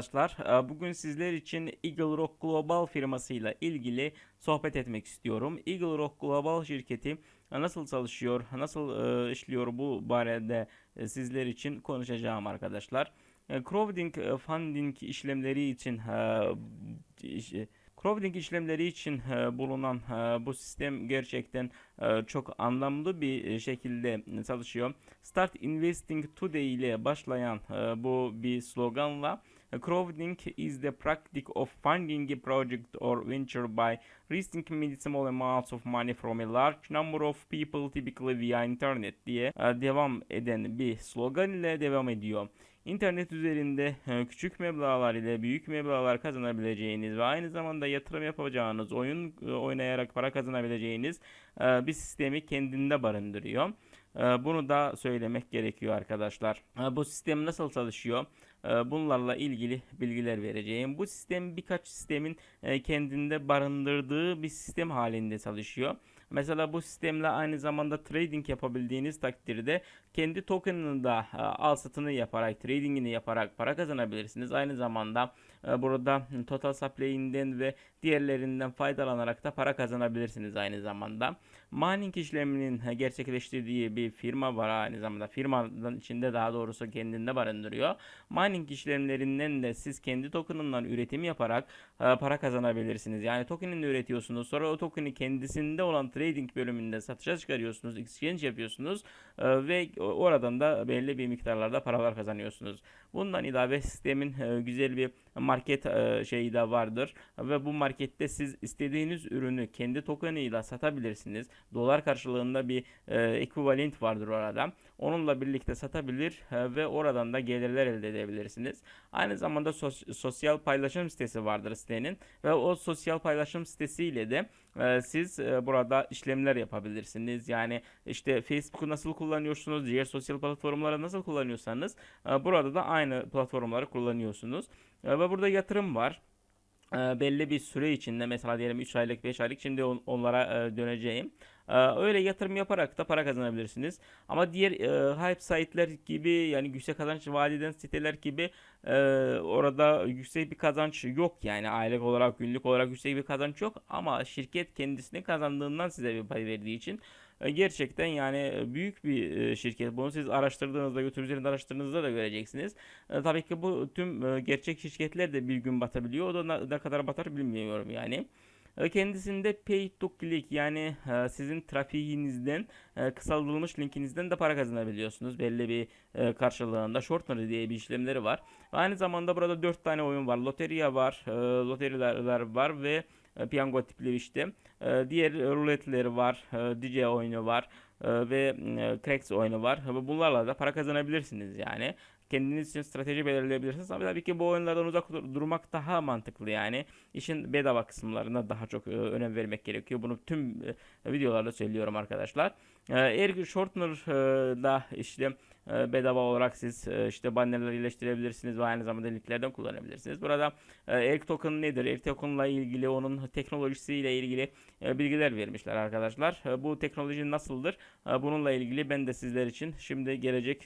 arkadaşlar. Ee, Bugün sizler için Eagle Rock Global firmasıyla ilgili sohbet etmek istiyorum. Eagle Rock Global şirketi nasıl çalışıyor, nasıl e, işliyor bu barede e, sizler için konuşacağım arkadaşlar. E, Crowding e, funding işlemleri için e, e, Crowding işlemleri için e, bulunan e, bu sistem gerçekten e, çok anlamlı bir e, şekilde çalışıyor. Start Investing Today ile başlayan e, bu bir sloganla crowdfunding is the practice of funding a project or venture by raising many small amounts of money from a large number of people typically via internet diye e, devam eden bir slogan ile devam ediyor. İnternet üzerinde e, küçük meblağlar ile büyük meblağlar kazanabileceğiniz ve aynı zamanda yatırım yapacağınız, oyun e, oynayarak para kazanabileceğiniz bir sistemi kendinde barındırıyor. Bunu da söylemek gerekiyor arkadaşlar. Bu sistem nasıl çalışıyor? E, Bunlarla ilgili bilgiler vereceğim. Bu sistem birkaç sistemin e, kendinde barındırdığı bir sistem halinde çalışıyor. Mesela bu sistemle aynı zamanda trading yapabildiğiniz takdirde kendi token'ını da e, al satını yaparak, trading'ini yaparak para kazanabilirsiniz. Aynı zamanda e, burada total supply'inden ve diğerlerinden faydalanarak da para kazanabilirsiniz aynı zamanda. Mining işleminin gerçekleştirdiği bir firma var aynı zamanda. Firmanın içinde daha doğrusu kendinde barındırıyor. Mining işlemlerinden de siz kendi token'ından üretim yaparak e, para kazanabilirsiniz. Yani token'ini üretiyorsunuz. Sonra o token'i kendisinde olan trading bölümünde satışa çıkarıyorsunuz. Exchange yapıyorsunuz. e, Ve oradan da belli bir miktarlarda paralar kazanıyorsunuz. Bundan ilave sistemin e, güzel bir market şeyi de vardır ve bu markette siz istediğiniz ürünü kendi tokenıyla satabilirsiniz. Dolar karşılığında bir e, ekvivalent vardır orada. Onunla birlikte satabilir e, ve oradan da gelirler elde edebilirsiniz. Aynı zamanda sos- sosyal paylaşım sitesi vardır sitenin ve o sosyal paylaşım sitesiyle de e, siz e, burada işlemler yapabilirsiniz. Yani işte Facebook'u nasıl kullanıyorsunuz, diğer sosyal platformları nasıl kullanıyorsanız e, burada da aynı platformları kullanıyorsunuz. E, Ve burada yatırım var. E, belli bir süre içinde mesela diyelim 3 aylık 5 aylık şimdi on- onlara e, döneceğim. E, öyle yatırım yaparak da para kazanabilirsiniz. Ama diğer e, hype site'ler gibi yani yüksek kazanç vaat eden siteler gibi e, orada yüksek bir kazanç yok yani aylık olarak günlük olarak yüksek bir kazanç yok ama şirket kendisini kazandığından size bir pay verdiği için gerçekten yani büyük bir e, şirket. Bunu siz araştırdığınızda, YouTube üzerinde araştırdığınızda da göreceksiniz. E, Tabii ki bu tüm e, gerçek şirketler de bir gün batabiliyor. O da ne, kadar batar bilmiyorum yani. E, Kendisinde pay to click yani e, sizin trafiğinizden e, kısaltılmış linkinizden de para kazanabiliyorsunuz. Belli bir e, karşılığında shortness diye bir işlemleri var. Aynı zamanda burada 4 tane oyun var. Loteriya var, e, loteriler var ve e, piyango tipli işte. E, diğer ruletleri var, e, DJ oyunu var e, ve e, Cracks oyunu var. Ve bunlarla da para kazanabilirsiniz yani. Kendiniz için strateji belirleyebilirsiniz ama tabii ki bu oyunlardan uzak dur- durmak daha mantıklı yani. İşin bedava kısımlarına daha çok e, önem vermek gerekiyor. Bunu tüm e, videolarda söylüyorum arkadaşlar. E, Air Shortener'da işte e, bedava olarak siz e, işte bannerler iyileştirebilirsiniz ve aynı zamanda linklerden kullanabilirsiniz. Burada e, Token nedir? Air Token'la ilgili onun teknolojisiyle ilgili e, bilgiler vermişler arkadaşlar. E, Bu teknoloji nasıldır? Bununla ilgili ben de sizler için şimdi gelecek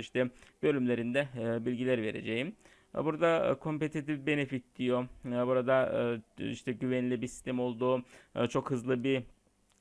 işte bölümlerinde bilgiler vereceğim. Burada competitive benefit diyor. Burada işte güvenli bir sistem olduğu, çok hızlı bir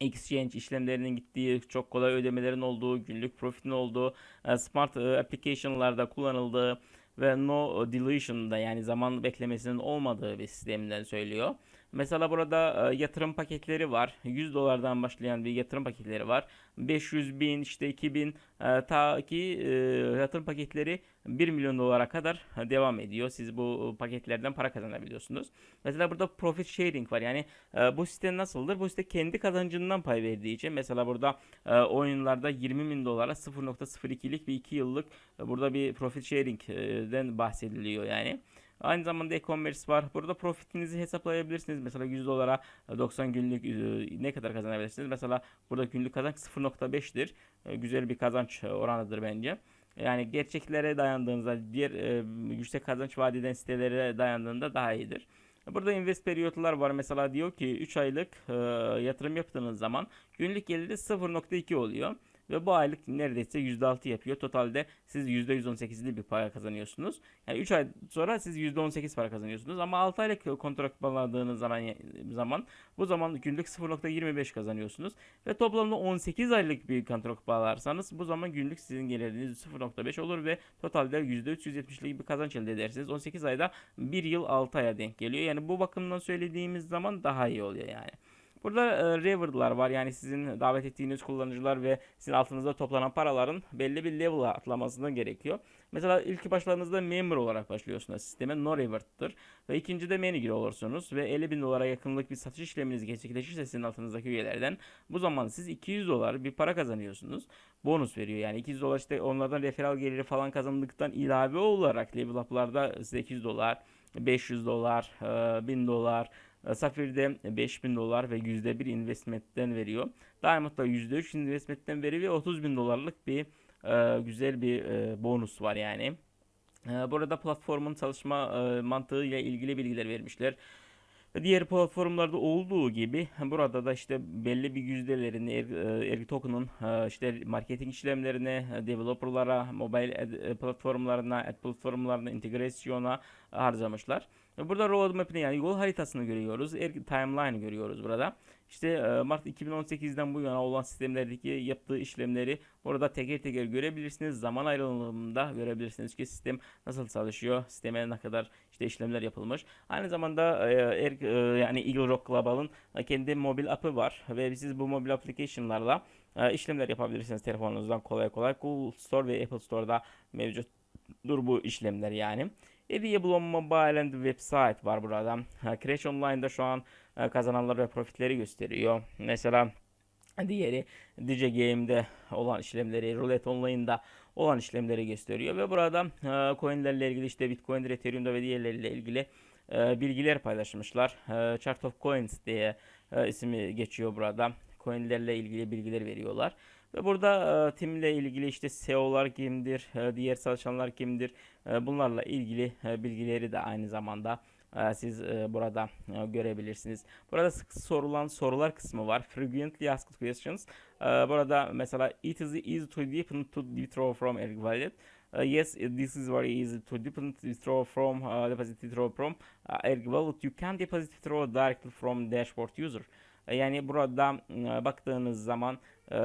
exchange işlemlerinin gittiği, çok kolay ödemelerin olduğu, günlük profitin olduğu, e, smart e, application'larda kullanıldığı ve no dilution'da yani zaman beklemesinin olmadığı bir sistemden söylüyor. Mesela burada e, yatırım paketleri var. 100 dolardan başlayan bir yatırım paketleri var. 500 bin işte 2000 e, ta ki e, yatırım paketleri 1 milyon dolara kadar devam ediyor. Siz bu paketlerden para kazanabiliyorsunuz. Mesela burada profit sharing var. Yani e, bu site nasıldır? Bu site kendi kazancından pay verdiği için mesela burada e, oyunlarda 20 bin dolara 0.02'lik bir 2 yıllık e, burada bir profit sharing'den bahsediliyor yani. Aynı zamanda e-commerce var. Burada profitinizi hesaplayabilirsiniz. Mesela 100 dolara e, 90 günlük e, ne kadar kazanabilirsiniz? Mesela burada günlük kazanç 0.5'tir. E, Güzel bir kazanç e, oranıdır bence. Yani gerçeklere dayandığınızda, diğer e, yüksek kazanç vaat eden sitelere dayandığında daha iyidir. Burada invest periyotlar var. Mesela diyor ki 3 aylık e, yatırım yaptığınız zaman günlük geliri 0.2 oluyor. Ve bu aylık neredeyse %6 yapıyor. Totalde siz %118'li bir para kazanıyorsunuz. Yani 3 ay sonra siz %18 para kazanıyorsunuz ama 6 aylık kontrat bağladığınız zaman zaman bu zaman günlük 0.25 kazanıyorsunuz ve toplamda 18 aylık bir kontrat bağlarsanız bu zaman günlük sizin geliriniz 0.5 olur ve totalde %370'lik bir kazanç elde edersiniz. 18 ayda 1 yıl 6 aya denk geliyor. Yani bu bakımdan söylediğimiz zaman daha iyi oluyor yani. Burada e, reward'lar var yani sizin davet ettiğiniz kullanıcılar ve sizin altınızda toplanan paraların belli bir level'a atlamasına gerekiyor. Mesela ilk başladığınızda member olarak başlıyorsunuz sisteme no reward'tır. Ve ikincide manager olursunuz ve 50 bin dolara yakınlık bir satış işleminiz gerçekleşirse sizin altınızdaki üyelerden bu zaman siz 200 dolar bir para kazanıyorsunuz. Bonus veriyor yani 200 dolar işte onlardan referral geliri falan kazandıktan ilave olarak level up'larda size 200 dolar 500 dolar, e, 1000 dolar, e, Safir'de 5000 dolar ve %1 investmentten veriyor. Diamond'da %3 investmentten veriyor ve 30 bin dolarlık bir e, güzel bir e, bonus var yani. E, burada platformun çalışma e, mantığı ile ilgili bilgiler vermişler. Ve diğer platformlarda olduğu gibi burada da işte belli bir yüzdelerini er, Ergi Token'ın e, işte marketing işlemlerine, e, developerlara, mobile ad, e, platformlarına, ad platformlarına, integrasyona harcamışlar. Ve Burada roadmap'ini yani yol haritasını görüyoruz. Ergi timeline görüyoruz burada. İşte e, Mart 2018'den bu yana olan sistemlerdeki yaptığı işlemleri burada teker teker görebilirsiniz. Zaman ayrılımında görebilirsiniz ki sistem nasıl çalışıyor, sisteme ne kadar işte işlemler yapılmış. Aynı zamanda er, yani Eagle Rock Global'ın kendi mobil app'ı var ve siz bu mobil application'larla e, işlemler yapabilirsiniz telefonunuzdan kolay kolay. Google Store ve Apple Store'da mevcuttur bu işlemler yani. Available on Mobile and website var burada. Crash Online'da şu an e, kazananlar ve profitleri gösteriyor. Mesela diğeri DJ Game'de olan işlemleri, Roulette Online'da olan işlemleri gösteriyor ve burada e, coinlerle ilgili işte Bitcoin, Ethereum'da ve diğerleriyle ilgili bilgiler paylaşmışlar. Chart of Coins diye ismi geçiyor burada. Coinlerle ilgili bilgiler veriyorlar. Ve burada e, timle ilgili işte SEO'lar kimdir, e, diğer çalışanlar kimdir, e, bunlarla ilgili e, bilgileri de aynı zamanda siz burada görebilirsiniz. Burada sık sorulan sorular kısmı var. Frequently asked questions. Burada mesela it is easy to deepen to withdraw from a wallet. Yes, this is very easy to deposit withdraw from uh, deposit withdraw from uh, Wallet. You can deposit withdraw directly from dashboard user. E, Yani burada e, baktığınız zaman e,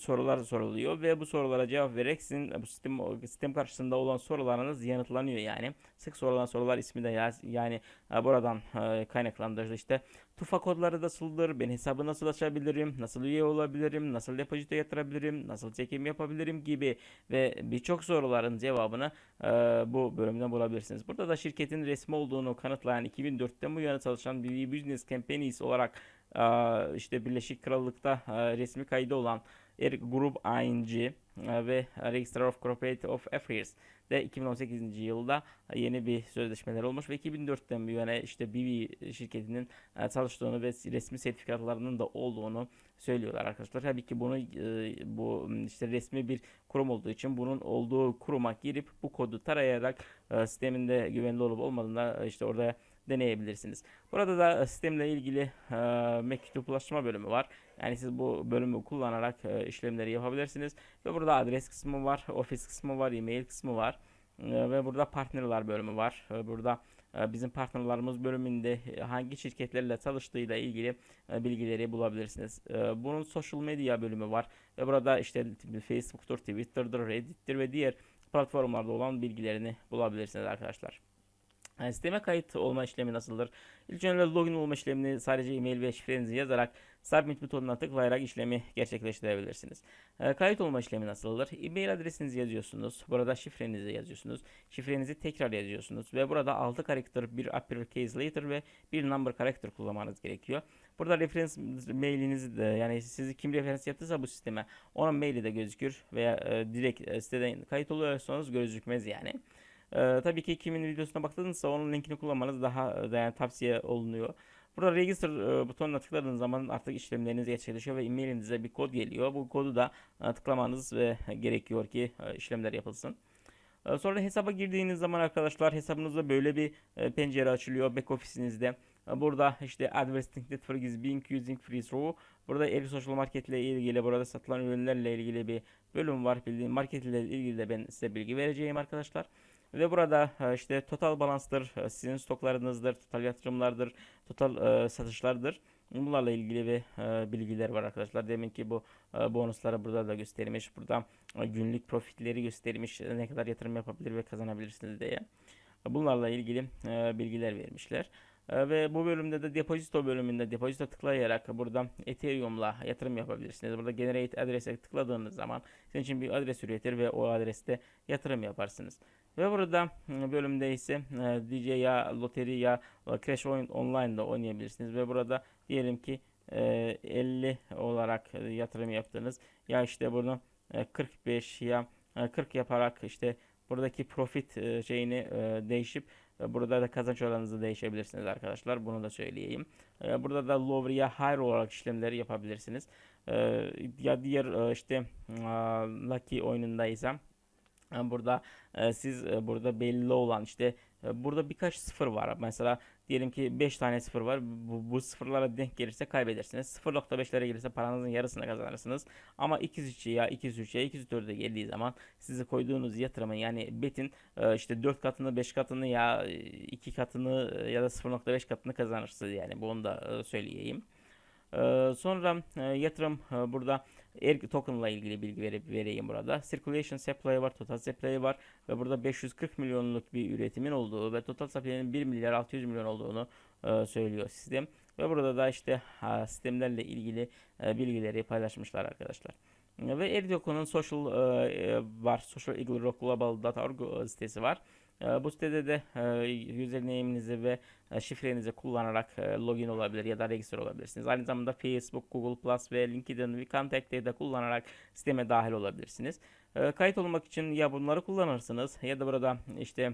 sorular soruluyor ve bu sorulara cevap vererek sizin bu sistem sistem karşısında olan sorularınız yanıtlanıyor yani. Sık sorulan sorular ismi de yaz, yani e, buradan kaynaklandırılır. İşte tufa kodları nasıldır? Ben hesabı nasıl açabilirim? Nasıl üye olabilirim? Nasıl depozito yatırabilirim? Nasıl çekim yapabilirim gibi ve birçok soruların cevabını e, bu bölümden bulabilirsiniz. Burada da şirketin resmi olduğunu kanıtlayan 2004'ten bu yana çalışan bir business companies olarak işte Birleşik Krallık'ta e, resmi kaydı olan Eric Group ING e, ve Register of Corporate of Affairs de 2018. yılda yeni bir sözleşmeler olmuş ve 2004'ten bu yana işte BB şirketinin e, çalıştığını ve resmi sertifikatlarının da olduğunu söylüyorlar arkadaşlar. Tabii ki bunu e, bu işte resmi bir kurum olduğu için bunun olduğu kuruma girip bu kodu tarayarak e, sisteminde güvenli olup olmadığını e, işte orada deneyebilirsiniz. Burada da sistemle ilgili e, mektuplaşma bölümü var. Yani siz bu bölümü kullanarak e, işlemleri yapabilirsiniz. Ve burada adres kısmı var, ofis kısmı var, e-mail kısmı var. E, ve burada partnerler bölümü var. E, burada e, bizim partnerlarımız bölümünde e, hangi şirketlerle çalıştığıyla ilgili e, bilgileri bulabilirsiniz. E, bunun social media bölümü var. Ve burada işte Facebook'tur, Twitter'dır, Reddit'tir ve diğer platformlarda olan bilgilerini bulabilirsiniz arkadaşlar. Yani sisteme kayıt olma işlemi nasıldır? İlk önce login olma işlemini sadece e-mail ve şifrenizi yazarak submit butonuna tıklayarak işlemi gerçekleştirebilirsiniz. E, kayıt olma işlemi nasıldır? E-mail adresinizi yazıyorsunuz. Burada şifrenizi yazıyorsunuz. Şifrenizi tekrar yazıyorsunuz ve burada 6 karakter bir uppercase letter ve bir number karakter kullanmanız gerekiyor. Burada referans mailinizi de yani sizi kim referans yaptıysa bu sisteme onun maili de gözükür veya e, direkt e, siteden kayıt oluyorsanız gözükmez yani. Ee, tabii ki kimin videosuna baktığınızda onun linkini kullanmanız daha e, yani tavsiye olunuyor. Burada register e, butonuna tıkladığınız zaman artık işlemleriniz gerçekleşiyor ve e-mailinize bir kod geliyor. Bu kodu da e, tıklamanız ve gerekiyor ki e, işlemler yapılsın. E, Sonra hesaba girdiğiniz zaman arkadaşlar hesabınızda böyle bir e, pencere açılıyor back ofisinizde. E, Burada işte Advertising Network is being using free through. Burada Erik Social Market ile ilgili burada satılan ürünlerle ilgili bir bölüm var. Bildiğim market ile ilgili de ben size bilgi vereceğim arkadaşlar. Ve burada e, işte total balansdır, e, sizin stoklarınızdır, total yatırımlardır, total e, satışlardır. Bunlarla ilgili bir bilgiler var arkadaşlar. Demin ki bu e, bonusları burada da göstermiş. Burada günlük profitleri göstermiş. Ne kadar yatırım yapabilir ve kazanabilirsiniz diye. Bunlarla ilgili bilgiler vermişler. Ve bu bölümde de depozito bölümünde depozito tıklayarak burada Ethereum'la yatırım yapabilirsiniz. Burada generate adrese tıkladığınız zaman sizin için bir adres üretir ve o adreste yatırım yaparsınız. Ve burada e, bölümde ise e, DJ ya loteri ya e, Crash Oyun Online'da oynayabilirsiniz. Ve burada diyelim ki e, 50 olarak e, yatırım yaptınız. Ya işte bunu e, 45 ya e, 40 yaparak işte buradaki profit e, şeyini e, değişip e, burada da kazanç oranınızı değişebilirsiniz arkadaşlar. Bunu da söyleyeyim. E, Burada da lower ya higher olarak işlemleri yapabilirsiniz. E, Ya diğer e, işte Lucky oyunundaysa e, Burada e, siz e, burada belli olan işte e, burada birkaç sıfır var. Mesela diyelim ki 5 tane sıfır var. Bu, bu sıfırlara denk gelirse kaybedersiniz. 0.5'lere gelirse paranızın yarısını kazanırsınız. Ama 203 ya 203 ya 204'e geldiği zaman sizi koyduğunuz yatırımın yani betin işte 4 katını 5 katını ya 2 katını ya da 0.5 katını kazanırsınız yani bunu da söyleyeyim. Ee, sonra e, yatırım e, burada Erg token'la ilgili bilgi vere- vereyim burada. Circulation supply var, total supply var ve burada 540 milyonluk bir üretimin olduğu ve total supply'nin 1 milyar 600 milyon olduğunu e, söylüyor sistem. Ve burada da işte sistemlerle ilgili bilgileri paylaşmışlar arkadaşlar. Ve Erdogan'ın social e, e, var. socialeaglerockglobal.org sitesi var. E, Bu sitede de e, username'inizi ve e, şifrenizi kullanarak e, login olabilir ya da register olabilirsiniz. Aynı zamanda Facebook, Google Plus ve LinkedIn ve Contact'ı da kullanarak sisteme dahil olabilirsiniz. E, Kayıt olmak için ya bunları kullanırsınız ya da burada işte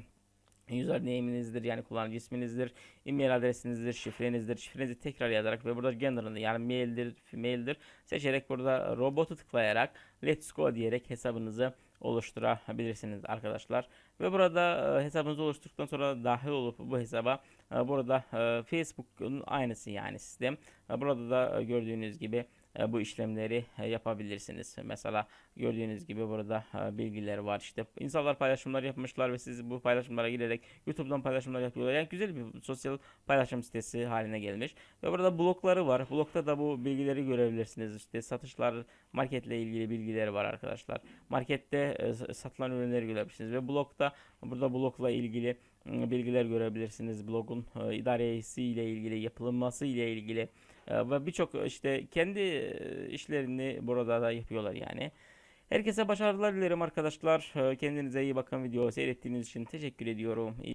username'inizdir yani kullanıcı isminizdir, e-mail adresinizdir, şifrenizdir. Şifrenizi tekrar yazarak ve burada gender'ını yani maildir, maildir seçerek burada robotu tıklayarak let's go diyerek hesabınızı oluşturabilirsiniz arkadaşlar. Ve burada e, hesabınızı oluşturduktan sonra dahil olup bu hesaba e, burada e, Facebook'un aynısı yani sistem. Burada da gördüğünüz gibi bu işlemleri e, yapabilirsiniz. Mesela gördüğünüz gibi burada e, bilgiler var. İşte insanlar paylaşımlar yapmışlar ve siz bu paylaşımlara girerek YouTube'dan paylaşımlar yapıyorlar. Yani güzel bir sosyal paylaşım sitesi haline gelmiş. Ve burada blokları var. Blokta da bu bilgileri görebilirsiniz. İşte satışlar, marketle ilgili bilgileri var arkadaşlar. Markette e, satılan ürünleri görebilirsiniz ve blokta burada blokla ilgili m, bilgiler görebilirsiniz. Blogun e, idaresi ile ilgili, yapılması ile ilgili e, ve birçok işte kendi e, işlerini burada da yapıyorlar yani. Herkese başarılar dilerim arkadaşlar. E, Kendinize iyi bakın. Video seyrettiğiniz için teşekkür ediyorum. İyi